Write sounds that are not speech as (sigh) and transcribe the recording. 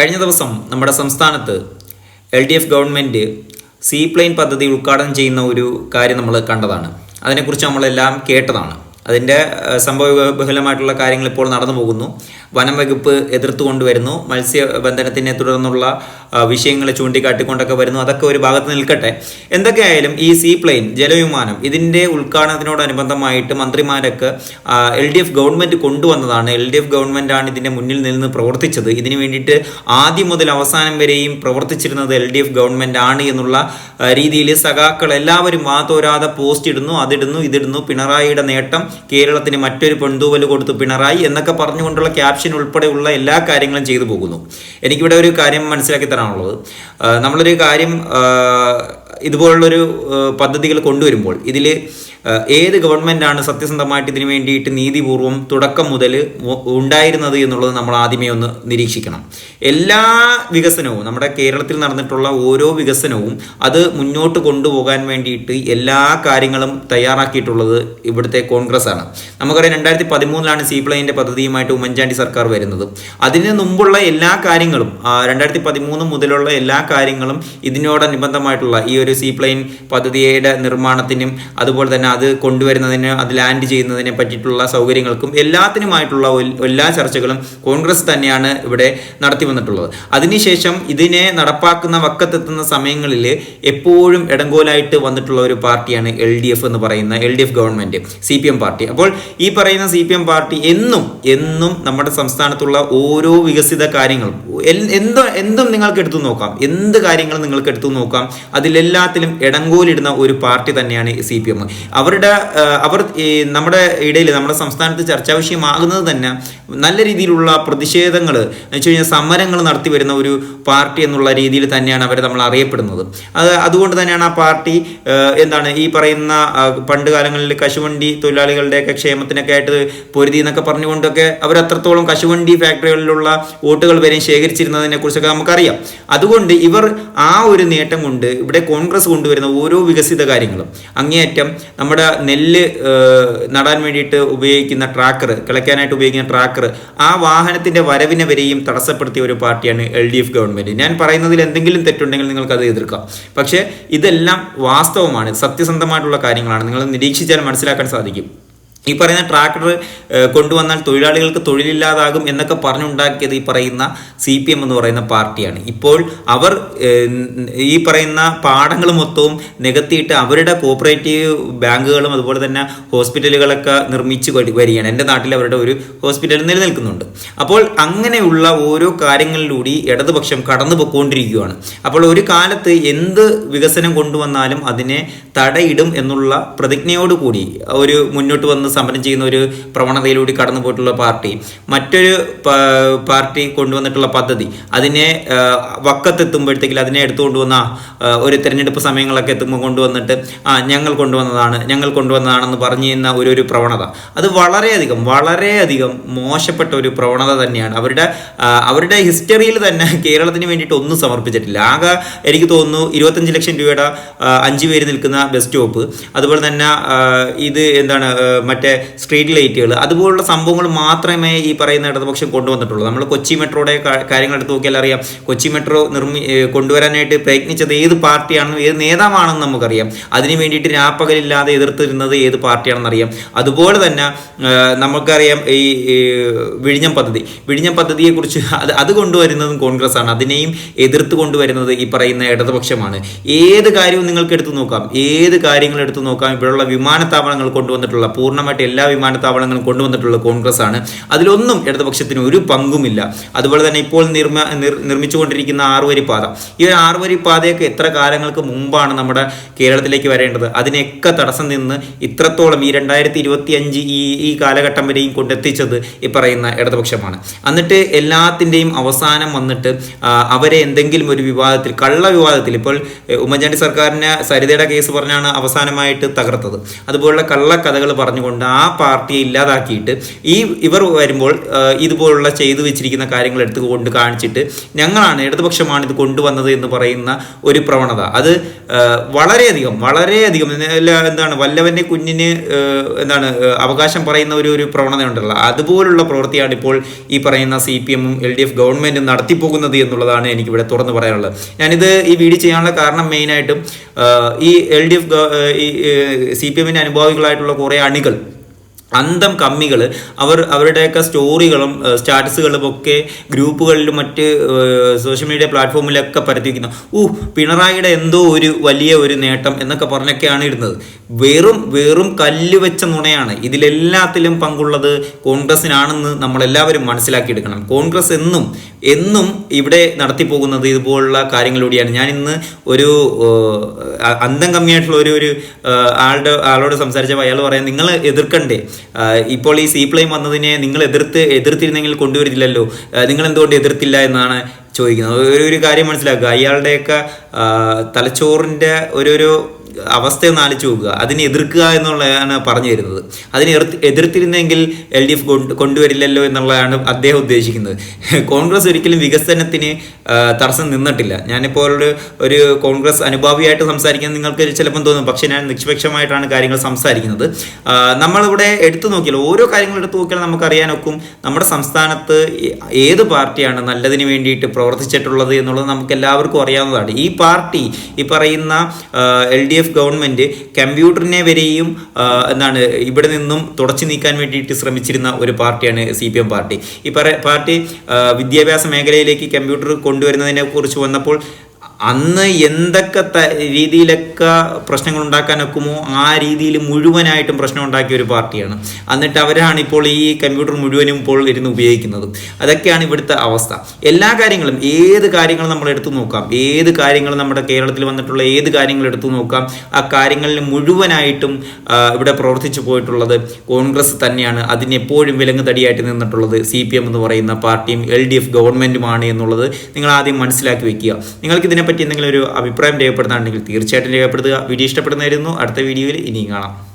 കഴിഞ്ഞ ദിവസം നമ്മുടെ സംസ്ഥാനത്ത് L D F government sea plane പദ്ധതി ഉദ്ഘാടനം ചെയ്യുന്ന ഒരു കാര്യം നമ്മൾ കണ്ടതാണ്. അതിനെക്കുറിച്ച് നമ്മളെല്ലാം കേട്ടതാണ്. അതിന്റെ സംഭവ ബഹുലമായിട്ടുള്ള കാര്യങ്ങൾ ഇപ്പോൾ നടന്നു പോകുന്നു. വനം വകുപ്പ് എതിർത്ത് കൊണ്ടുവരുന്നു. മത്സ്യബന്ധനത്തിനെ തുടർന്നുള്ള വിഷയങ്ങൾ ചൂണ്ടിക്കാട്ടിക്കൊണ്ടൊക്കെ വരുന്നു. അതൊക്കെ ഒരു ഭാഗത്ത് നിൽക്കട്ടെ. എന്തൊക്കെയായാലും ഈ സീ പ്ലെയിൻ ജലവിമാനം ഇതിന്റെ ഉദ്ഘാടനത്തിനോടനുബന്ധമായിട്ട് മന്ത്രിമാരൊക്കെ എൽ ഡി എഫ് ഗവൺമെന്റ് കൊണ്ടുവന്നതാണ്. എൽ ഡി എഫ് ഗവൺമെന്റാണ് ഇതിന്റെ മുന്നിൽ നിന്ന് പ്രവർത്തിച്ചത്. ഇതിനു വേണ്ടിയിട്ട് ആദ്യം മുതൽ അവസാനം വരെയും പ്രവർത്തിച്ചിരുന്നത് എൽ ഡി എഫ് ഗവൺമെന്റ് ആണ് എന്നുള്ള രീതിയിൽ സഖാക്കൾ എല്ലാവരും വാതോരാതെ പോസ്റ്റ് ഇടുന്നു അതിടുന്നു ഇതിടുന്നു. പിണറായിയുടെ നേട്ടം കേരളത്തിന് മറ്റൊരു പെൺതൂവൽ കൊടുത്തു പിണറായി എന്നൊക്കെ പറഞ്ഞുകൊണ്ടുള്ള ക്യാപ്ഷൻ ഉൾപ്പെടെയുള്ള എല്ലാ കാര്യങ്ങളും ചെയ്തു പോകുന്നു. എനിക്കിവിടെ ഒരു കാര്യം മനസ്സിലാക്കി തരാനുള്ളത്. നമ്മളൊരു കാര്യം ഇതുപോലുള്ളൊരു പദ്ധതികൾ കൊണ്ടുവരുമ്പോൾ ഇതിൽ ഏത് ഗവൺമെന്റാണ് സത്യസന്ധമായിട്ട് ഇതിനു വേണ്ടിയിട്ട് നീതിപൂർവം തുടക്കം മുതൽ ഉണ്ടായിരുന്നത് എന്നുള്ളത് നമ്മൾ ആദ്യമേ ഒന്ന് നിരീക്ഷിക്കണം. എല്ലാ വികസനവും നമ്മുടെ കേരളത്തിൽ നടന്നിട്ടുള്ള ഓരോ വികസനവും അത് മുന്നോട്ട് കൊണ്ടുപോകാൻ വേണ്ടിയിട്ട് എല്ലാ കാര്യങ്ങളും തയ്യാറാക്കിയിട്ടുള്ളത് ഇവിടുത്തെ കോൺഗ്രസ് ആണ് നമുക്കറിയാം രണ്ടായിരത്തി പതിമൂന്നിലാണ് സീ പ്ലെയിന്റെ പദ്ധതിയുമായിട്ട് ഉമ്മൻചാണ്ടി സർക്കാർ വരുന്നത്. അതിന് മുമ്പുള്ള എല്ലാ കാര്യങ്ങളും രണ്ടായിരത്തി പതിമൂന്ന് മുതലുള്ള എല്ലാ കാര്യങ്ങളും ഇതിനോടനുബന്ധമായിട്ടുള്ള ഈ ഒരു സീ പ്ലെയിൻ പദ്ധതിയുടെ നിർമ്മാണത്തിനും അതുപോലെ തന്നെ അത് കൊണ്ടുവരുന്നതിന് അത് ലാൻഡ് ചെയ്യുന്നതിനെ പറ്റിയിട്ടുള്ള സൗകര്യങ്ങൾക്കും എല്ലാത്തിനുമായിട്ടുള്ള എല്ലാ ചർച്ചകളും കോൺഗ്രസ് തന്നെയാണ് ഇവിടെ നടത്തി വന്നിട്ടുള്ളത്. അതിനുശേഷം ഇതിനെ നടപ്പാക്കുന്ന വക്കത്തെത്തുന്ന സമയങ്ങളിൽ എപ്പോഴും ഇടങ്കോലായിട്ട് വന്നിട്ടുള്ള ഒരു പാർട്ടിയാണ് എൽ ഡി എഫ് എന്ന് പറയുന്ന L D F government C P M party. അപ്പോൾ ഈ പറയുന്ന സി പി എം പാർട്ടി എന്നും എന്നും നമ്മുടെ സംസ്ഥാനത്തുള്ള ഓരോ വികസിത കാര്യങ്ങളും എന്തോ എന്തും നിങ്ങൾക്ക് എടുത്തു നോക്കാം എന്ത് കാര്യങ്ങളും നിങ്ങൾക്ക് എടുത്തു നോക്കാം അതിലെല്ലാത്തിലും ഇടങ്കോലിടുന്ന ഒരു പാർട്ടി തന്നെയാണ് സി പി എം. അവരുടെ അവർ നമ്മുടെ ഇടയിൽ നമ്മുടെ സംസ്ഥാനത്ത് ചർച്ചാ വിഷയമാകുന്നത് തന്നെ നല്ല രീതിയിലുള്ള പ്രതിഷേധങ്ങൾ എന്ന് വെച്ച് കഴിഞ്ഞാൽ സമരങ്ങൾ നടത്തി വരുന്ന ഒരു പാർട്ടി എന്നുള്ള രീതിയിൽ തന്നെയാണ് അവർ നമ്മൾ അറിയപ്പെടുന്നത്. അത് അതുകൊണ്ട് തന്നെയാണ് ആ പാർട്ടി എന്താണ് ഈ പറയുന്ന പണ്ട് കാലങ്ങളിൽ കശുവണ്ടി തൊഴിലാളികളുടെയൊക്കെ ക്ഷേമത്തിനൊക്കെ ആയിട്ട് പൊരുതി എന്നൊക്കെ പറഞ്ഞുകൊണ്ടൊക്കെ അവർ അത്രത്തോളം കശുവണ്ടി ഫാക്ടറികളിലുള്ള വോട്ടുകൾ വരെയും ശേഖരിച്ചിരുന്നതിനെ കുറിച്ചൊക്കെ നമുക്കറിയാം. അതുകൊണ്ട് ഇവർ ആ ഒരു നേട്ടം കൊണ്ട് ഇവിടെ കോൺഗ്രസ് കൊണ്ടുവരുന്ന ഓരോ വികസിത കാര്യങ്ങളും. അങ്ങേയറ്റം നമ്മുടെ നെല്ല് നടാൻ വേണ്ടിയിട്ട് ഉപയോഗിക്കുന്ന ട്രാക്കർ കിളയ്ക്കാനായിട്ട് ഉപയോഗിക്കുന്ന ട്രാക്കർ ആ വാഹനത്തിന്റെ വരവിനെ വരെയും തടസ്സപ്പെടുത്തിയ ഒരു പാർട്ടിയാണ് എൽ ഡി എഫ് ഗവൺമെന്റ് ഞാൻ പറയുന്നതിൽ എന്തെങ്കിലും തെറ്റുണ്ടെങ്കിൽ നിങ്ങൾക്ക് അത് എതിർക്കാം. പക്ഷേ ഇതെല്ലാം വാസ്തവമാണ് സത്യസന്ധമായിട്ടുള്ള കാര്യങ്ങളാണ്. നിങ്ങൾ നിരീക്ഷിച്ചാൽ മനസ്സിലാക്കാൻ സാധിക്കും. ഈ പറയുന്ന ട്രാക്ടർ കൊണ്ടുവന്നാൽ തൊഴിലാളികൾക്ക് തൊഴിലില്ലാതാകും എന്നൊക്കെ പറഞ്ഞുണ്ടാക്കിയത് ഈ പറയുന്ന സി പി എം എന്ന് പറയുന്ന പാർട്ടിയാണ്. ഇപ്പോൾ അവർ ഈ പറയുന്ന പാടങ്ങൾ മൊത്തവും നികത്തിയിട്ട് അവരുടെ കോപ്പറേറ്റീവ് ബാങ്കുകളും അതുപോലെ തന്നെ ഹോസ്പിറ്റലുകളൊക്കെ നിർമ്മിച്ച് വരി- വരികയാണ്. എന്റെ നാട്ടിൽ അവരുടെ ഒരു ഹോസ്പിറ്റൽ നിലനിൽക്കുന്നുണ്ട്. അപ്പോൾ അങ്ങനെയുള്ള ഓരോ കാര്യങ്ങളിലൂടെ ഇടതുപക്ഷം കടന്നു പോയിക്കൊണ്ടിരിക്കുകയാണ് അപ്പോൾ ഒരു കാലത്ത് എന്ത് വികസനം കൊണ്ടുവന്നാലും അതിനെ തടയിടും എന്നുള്ള പ്രതിജ്ഞയോടുകൂടി ഒരു മുന്നോട്ട് വന്ന് സമരം ചെയ്യുന്ന ഒരു പ്രവണതയിലൂടെ കടന്നു പോയിട്ടുള്ള പാർട്ടി. മറ്റൊരു പാർട്ടി കൊണ്ടുവന്നിട്ടുള്ള പദ്ധതി അതിനെ വക്കത്തെത്തുമ്പോഴത്തേക്കിൽ അതിനെ എടുത്തുകൊണ്ടുവന്ന ഒരു തിരഞ്ഞെടുപ്പ് സമയങ്ങളൊക്കെ എത്തുമ്പോൾ കൊണ്ടുവന്നിട്ട് ആ ഞങ്ങൾ കൊണ്ടുവന്നതാണ് ഞങ്ങൾ കൊണ്ടുവന്നതാണെന്ന് പറഞ്ഞു ചെയ്യുന്ന ഒരു ഒരു പ്രവണത. അത് വളരെയധികം വളരെയധികം മോശപ്പെട്ട ഒരു പ്രവണത തന്നെയാണ്. അവരുടെ അവരുടെ ഹിസ്റ്ററിയിൽ തന്നെ കേരളത്തിന് വേണ്ടിയിട്ട് ഒന്നും സമർപ്പിച്ചിട്ടില്ല. ആകെ എനിക്ക് തോന്നുന്നു ഇരുപത്തഞ്ച് ലക്ഷം രൂപയുടെ അഞ്ച് പേര് നിൽക്കുന്ന ബസ് സ്റ്റോപ്പ്. അതുപോലെ തന്നെ ഇത് എന്താണ് മറ്റേ സ്ട്രീറ്റ് ലൈറ്റുകൾ അതുപോലുള്ള സംഭവങ്ങൾ മാത്രമേ ഈ പറയുന്ന ഇടതുപക്ഷം കൊണ്ടുവന്നിട്ടുള്ളൂ. നമ്മൾ കൊച്ചി മെട്രോയുടെ കാര്യങ്ങൾ എടുത്ത് നോക്കിയാൽ അറിയാം. കൊച്ചി മെട്രോ നിർമ്മി കൊണ്ടുവരാനായിട്ട് പ്രയത്നിച്ചത് ഏത് പാർട്ടിയാണെന്നും ഏത് നേതാവാണെന്ന് നമുക്കറിയാം. അതിനു വേണ്ടിയിട്ട് രാപ്പകലില്ലാതെ എതിർത്തിരുന്നത് ഏത് പാർട്ടിയാണെന്ന് അറിയാം. അതുപോലെ തന്നെ നമുക്കറിയാം ഈ വിഴിഞ്ഞം പദ്ധതി. വിഴിഞ്ഞം പദ്ധതിയെക്കുറിച്ച് അത് അത് കൊണ്ടുവരുന്നതും കോൺഗ്രസ് ആണ് അതിനെയും എതിർത്ത് കൊണ്ടുവരുന്നത് ഈ പറയുന്ന ഇടതുപക്ഷമാണ്. ഏത് കാര്യവും നിങ്ങൾക്ക് എടുത്തു നോക്കാം. ഏത് കാര്യങ്ങൾ എടുത്തു നോക്കാം? ഇവിടെയുള്ള വിമാനത്താവളങ്ങൾ കൊണ്ടുവന്നിട്ടുള്ള പൂർണമായിട്ട് എല്ലാ വിമാനത്താവളങ്ങളും കൊണ്ടുവന്നിട്ടുള്ള കോൺഗ്രസ് ആണ് അതിലൊന്നും ഇടതുപക്ഷത്തിന് ഒരു പങ്കുമില്ല. അതുപോലെ തന്നെ ഇപ്പോൾ നിർമ്മ നിർ നിർമ്മിച്ചുകൊണ്ടിരിക്കുന്ന ആറുവരി പാത. ഈ ആറുവരി പാതയൊക്കെ എത്ര കാലങ്ങൾക്ക് മുമ്പാണ് നമ്മുടെ കേരളത്തിലേക്ക് വരേണ്ടത്? അതിനെയൊക്കെ തടസ്സം നിന്ന് ഇത്രത്തോളം ഈ രണ്ടായിരത്തി ഇരുപത്തി അഞ്ച് ഈ ഈ കാലഘട്ടം വരെയും കൊണ്ടെത്തിച്ചത് ഈ പറയുന്ന ഇടതുപക്ഷമാണ്. എന്നിട്ട് എല്ലാത്തിന്റെയും അവസാനം വന്നിട്ട് അവരെ എന്തെങ്കിലും ഒരു വിവാദത്തിൽ കള്ള വിവാദത്തിൽ ഇപ്പോൾ ഉമ്മൻചാണ്ടി സർക്കാരിനെ സരിതയുടെ കേസ് പറഞ്ഞാണ് അവസാനമായിട്ട് തകർത്തത്. അതുപോലുള്ള കള്ളക്കഥകൾ പറഞ്ഞുകൊണ്ട് അതുകൊണ്ട് ആ പാർട്ടിയെ ഇല്ലാതാക്കിയിട്ട് ഈ ഇവർ വരുമ്പോൾ ഇതുപോലുള്ള ചെയ്തു വെച്ചിരിക്കുന്ന കാര്യങ്ങൾ എടുത്തു കൊണ്ട് കാണിച്ചിട്ട് ഞങ്ങളാണ് ഇടതുപക്ഷമാണ് ഇത് കൊണ്ടുവന്നത് എന്ന് പറയുന്ന ഒരു പ്രവണത. അത് വളരെയധികം വളരെയധികം എന്താണ് വല്ലവന്റെ കുഞ്ഞിന് എന്താണ് അവകാശം പറയുന്ന ഒരു ഒരു പ്രവണത ഉണ്ടല്ലോ അതുപോലുള്ള പ്രവൃത്തിയാണ് ഇപ്പോൾ ഈ പറയുന്ന സി പി എമ്മും എൽ ഡി എഫ് ഗവൺമെന്റും നടത്തിപ്പോകുന്നത് എന്നുള്ളതാണ് എനിക്കിവിടെ തുറന്നു പറയാനുള്ളത്. ഞാനിത് ഈ വീഡിയോ ചെയ്യാനുള്ള കാരണം മെയിനായിട്ടും ഈ എൽ ഡി എഫ് ഈ സി പി എമ്മിന്റെ അനുഭാവികളായിട്ടുള്ള കുറേ അണികൾ അന്തം കമ്മികൾ അവർ അവരുടെയൊക്കെ സ്റ്റോറികളും സ്റ്റാറ്റസുകളും ഒക്കെ ഗ്രൂപ്പുകളിലും മറ്റ് സോഷ്യൽ മീഡിയ പ്ലാറ്റ്ഫോമിലൊക്കെ പരത്തിവെക്കുന്നു ഊ പിണറായിയുടെ എന്തോ ഒരു വലിയ ഒരു നേട്ടം എന്നൊക്കെ പറഞ്ഞൊക്കെയാണ് ഇരുന്നത് വെറും വെറും കല്ല് വെച്ച നുണയാണ്. ഇതിലെല്ലാത്തിലും പങ്കുള്ളത് കോൺഗ്രസിനാണെന്ന് നമ്മളെല്ലാവരും മനസ്സിലാക്കിയെടുക്കണം. കോൺഗ്രസ് എന്നും എന്നും ഇവിടെ നടത്തിപ്പോകുന്നത് ഇതുപോലുള്ള കാര്യങ്ങളിലൂടെയാണ് ഞാൻ ഇന്ന് ഒരു അന്തം കമ്മിയായിട്ടുള്ള ഒരു ഒരു ആളുടെ ആളോട് സംസാരിച്ചപ്പോൾ അയാൾ പറയാം നിങ്ങൾ എതിർക്കണ്ടേ? ഇപ്പോൾ ഈ സി വന്നതിനെ നിങ്ങൾ എതിർത്ത് എതിർത്തിരുന്നെങ്കിൽ കൊണ്ടുവരില്ലല്ലോ. നിങ്ങൾ എന്തുകൊണ്ട് എതിർത്തില്ല എന്നാണ് ചോദിക്കുന്നത്. ഒരു ഒരു കാര്യം മനസ്സിലാക്കുക. അയാളുടെയൊക്കെ തലച്ചോറിന്റെ ഒരു ഒരു അവസ്ഥ ഒന്ന് ആലോചിച്ച് നോക്കുക. അതിനെ എതിർക്കുക എന്നുള്ളതാണ് പറഞ്ഞു തരുന്നത് അതിനെ എതിർത്തിരുന്നെങ്കിൽ എൽ ഡി എഫ് കൊണ്ടുവരില്ലല്ലോ എന്നുള്ളതാണ് അദ്ദേഹം ഉദ്ദേശിക്കുന്നത്. (laughs) കോൺഗ്രസ് ഒരിക്കലും വികസനത്തിന് തടസ്സം നിന്നിട്ടില്ല. ഞാനിപ്പോൾ ഒരു ഒരു കോൺഗ്രസ് അനുഭാവിയായിട്ട് സംസാരിക്കുന്നത് നിങ്ങൾക്ക് ചിലപ്പം തോന്നും. പക്ഷേ ഞാൻ നിഷ്പക്ഷമായിട്ടാണ് കാര്യങ്ങൾ സംസാരിക്കുന്നത്. നമ്മളിവിടെ എടുത്തു നോക്കിയാൽ ഓരോ കാര്യങ്ങൾ എടുത്തു നോക്കിയാൽ നമുക്കറിയാനൊക്കും നമ്മുടെ സംസ്ഥാനത്ത് ഏത് പാർട്ടിയാണ് നല്ലതിന് വേണ്ടിയിട്ട് പ്രവർത്തിച്ചിട്ടുള്ളത് എന്നുള്ളത് നമുക്ക് എല്ലാവർക്കും അറിയാവുന്നതാണ്. ഈ പാർട്ടി ഈ പറയുന്ന എൽ ഡി എഫ് ഗവൺമെന്റ് കമ്പ്യൂട്ടറിനെ വരെയും എന്താണ് ഇവിടെ നിന്നും തുടച്ചു നീക്കാൻ വേണ്ടിയിട്ട് ശ്രമിച്ചിരുന്ന ഒരു പാർട്ടിയാണ് സി പി എം പാർട്ടി. ഈ പാർട്ടി വിദ്യാഭ്യാസ മേഖലയിലേക്ക് കമ്പ്യൂട്ടർ കൊണ്ടുവരുന്നതിനെ കുറിച്ച് വന്നപ്പോൾ അന്ന് എന്തൊക്കെ രീതിയിലൊക്കെ പ്രശ്നങ്ങൾ ഉണ്ടാക്കാനൊക്കുമോ ആ രീതിയിൽ മുഴുവനായിട്ടും പ്രശ്നം ഉണ്ടാക്കിയ ഒരു പാർട്ടിയാണ്. എന്നിട്ട് അവരാണ് ഇപ്പോൾ ഈ കമ്പ്യൂട്ടർ മുഴുവനും ഇപ്പോൾ ഇരുന്ന് ഉപയോഗിക്കുന്നത്. അതൊക്കെയാണ് ഇവിടുത്തെ അവസ്ഥ. എല്ലാ കാര്യങ്ങളും ഏത് കാര്യങ്ങൾ നമ്മൾ എടുത്തു നോക്കാം ഏത് കാര്യങ്ങൾ നമ്മുടെ കേരളത്തിൽ വന്നിട്ടുള്ള ഏത് കാര്യങ്ങൾ എടുത്തു നോക്കാം ആ കാര്യങ്ങളിൽ മുഴുവനായിട്ടും ഇവിടെ പ്രവർത്തിച്ചു പോയിട്ടുള്ളത് കോൺഗ്രസ് തന്നെയാണ്. അതിന് എപ്പോഴും വിലങ്ങ് തടിയായിട്ട് നിന്നിട്ടുള്ളത് സി പി എം എന്ന് പറയുന്ന പാർട്ടിയും എൽ ഡി എഫ് എന്നുള്ളത് നിങ്ങൾ ആദ്യം മനസ്സിലാക്കി വെക്കുക. നിങ്ങൾക്ക് ഇതിനെപ്പറ്റി എന്തെങ്കിലും ഒരു അഭിപ്രായം രേഖപ്പെടുത്താനുണ്ടെങ്കിൽ തീർച്ചയായിട്ടും രേഖപ്പെടുത്തുക. വീഡിയോ ഇഷ്ടപ്പെടുന്നതായിരുന്നു അടുത്ത വീഡിയോയിൽ ഇനിയും കാണാം.